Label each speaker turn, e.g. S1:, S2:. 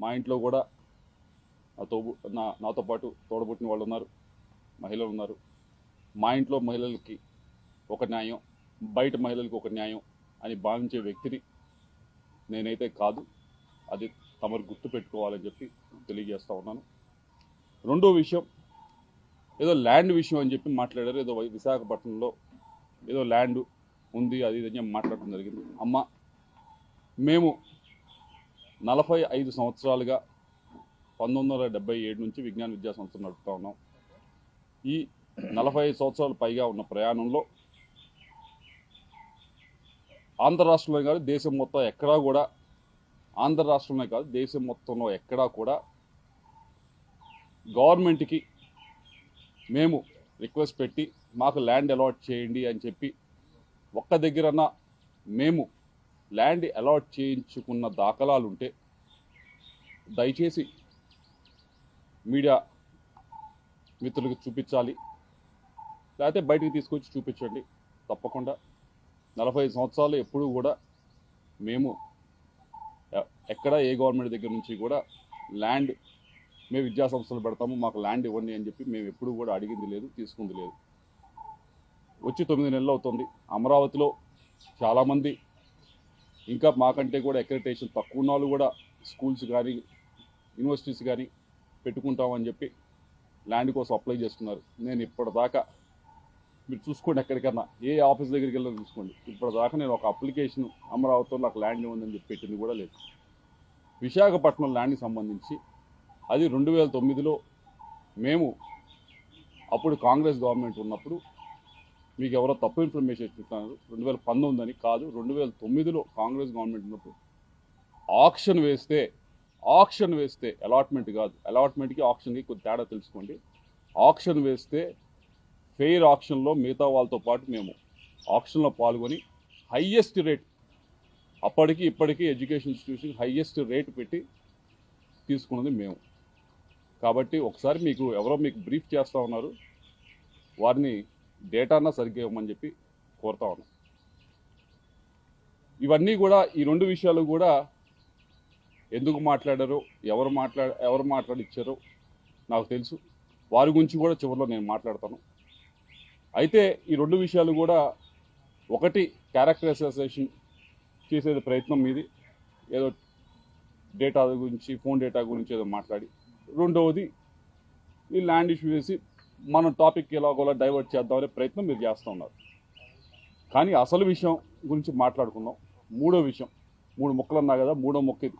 S1: మా ఇంట్లో కూడా నా తోబు నా నాతో పాటు తోడబుట్టిన వాళ్ళు ఉన్నారు మహిళలు ఉన్నారు. మా ఇంట్లో మహిళలకి ఒక న్యాయం బయట మహిళలకు ఒక న్యాయం అని భావించే వ్యక్తిని నేనైతే కాదు. అది తమరు గుర్తు పెట్టుకోవాలని చెప్పి తెలియజేస్తూ ఉన్నాను. రెండో విషయం ఏదో ల్యాండ్ విషయం అని చెప్పి మాట్లాడారు. ఏదో విశాఖపట్నంలో ఏదో ల్యాండ్ ఉంది అది ఇది అని చెప్పి మాట్లాడడం జరిగింది. అమ్మ మేము నలభై ఐదు సంవత్సరాలుగా పంతొమ్మిది వందల డెబ్బై ఏడు నుంచి విజ్ఞాన విద్యా సంస్థ నడుపుతా ఉన్నాం. ఈ నలభై ఐదు సంవత్సరాలు పైగా ఉన్న ప్రయాణంలో ఆంధ్ర రాష్ట్రంలో కాదు దేశం మొత్తం ఎక్కడా కూడా ఆంధ్ర రాష్ట్రంలో కాదు దేశం మొత్తంలో ఎక్కడా కూడా గవర్నమెంట్కి మేము రిక్వెస్ట్ పెట్టి మాకు ల్యాండ్ అలాట్ చేయండి అని చెప్పి ఒక్క దగ్గరన్నా మేము ల్యాండ్ అలాట్ చేయించుకున్న దాఖలాలు ఉంటే దయచేసి మీడియా మిత్రులకు చూపించాలి. లేకపోతే బయటికి తీసుకొచ్చి చూపించండి. తప్పకుండా నలభై సంవత్సరాలు ఎప్పుడూ కూడా మేము ఎ- ఎక్కడ ఏ గవర్నమెంట్ దగ్గర నుంచి కూడా ల్యాండ్ మేము విద్యా సంస్థలు పెడతాము మాకు ల్యాండ్ ఇవ్వండి అని చెప్పి మేము ఎప్పుడు కూడా అడిగింది లేదు తీసుకుంది లేదు. వచ్చి తొమ్మిది నెలలు అవుతుంది. అమరావతిలో చాలామంది ఇంకా మాకంటే కూడా అక్రిటేషన్ తక్కువ ఉన్న వాళ్ళు కూడా స్కూల్స్ కానీ యూనివర్సిటీస్ కానీ పెట్టుకుంటామని చెప్పి ల్యాండ్ కోసం అప్లై చేస్తున్నారు. నేను ఇప్పటిదాకా మీరు చూసుకోండి ఎక్కడికన్నా ఏ ఆఫీస్ దగ్గరికి వెళ్ళి చూసుకోండి. ఇప్పటిదాకా నేను ఒక అప్లికేషన్ అమరావతిలో నాకు ల్యాండ్ ఉందని చెప్పి పెట్టింది కూడా లేదు. విశాఖపట్నం ల్యాండ్కి సంబంధించి అది రెండు వేల తొమ్మిదిలో మేము అప్పుడు కాంగ్రెస్ గవర్నమెంట్ ఉన్నప్పుడు మీకు ఎవరో తప్పు ఇన్ఫర్మేషన్ ఇస్తున్నారు రెండు వేల పంతొమ్మిది అని కాదు రెండు వేల తొమ్మిదిలో కాంగ్రెస్ గవర్నమెంట్ ఉన్నప్పుడు. ఆక్షన్ వేస్తే ఆక్షన్ వేస్తే అలాట్మెంట్ కాదు. అలాట్మెంట్కి ఆక్షన్కి కొద్ది తేడా తెలుసుకోండి. ఆక్షన్ వేస్తే ఫెయిర్ ఆక్షన్లో మిగతా వాళ్ళతో పాటు మేము ఆక్షన్లో పాల్గొని హయ్యెస్ట్ రేట్ అప్పటికి ఇప్పటికీ ఎడ్యుకేషన్ ఇన్స్టిట్యూషన్ హయ్యెస్ట్ రేట్ పెట్టి తీసుకున్నది మేము. కాబట్టి ఒకసారి మీకు ఎవరో మీకు బ్రీఫ్ చేస్తూ ఉన్నారు. వారిని డేటానా సరిగ్గా ఇవ్వమని చెప్పి కోరుతా ఉన్నాం. ఇవన్నీ కూడా ఈ రెండు విషయాలు కూడా ఎందుకు మాట్లాడారో ఎవరు మాట్లాడ ఎవరు మాట్లాడిచ్చారో నాకు తెలుసు. వారి గురించి కూడా చివరిలో నేను మాట్లాడతాను. అయితే ఈ రెండు విషయాలు కూడా ఒకటి క్యారెక్టర్ అసోసియేషన్ చేసే ప్రయత్నం మీది ఏదో డేటా గురించి ఫోన్ డేటా గురించి ఏదో మాట్లాడి. రెండవది ఈ ల్యాండ్ ఇష్యూ చేసి మనం టాపిక్ ఎలాగోలా డైవర్ట్ చేద్దామనే ప్రయత్నం మీరు చేస్తూ ఉన్నారు. కానీ అసలు విషయం గురించి మాట్లాడుకుందాం. మూడో విషయం. మూడు మొక్కలు అన్నా కదా మూడో మొక్క ఇది.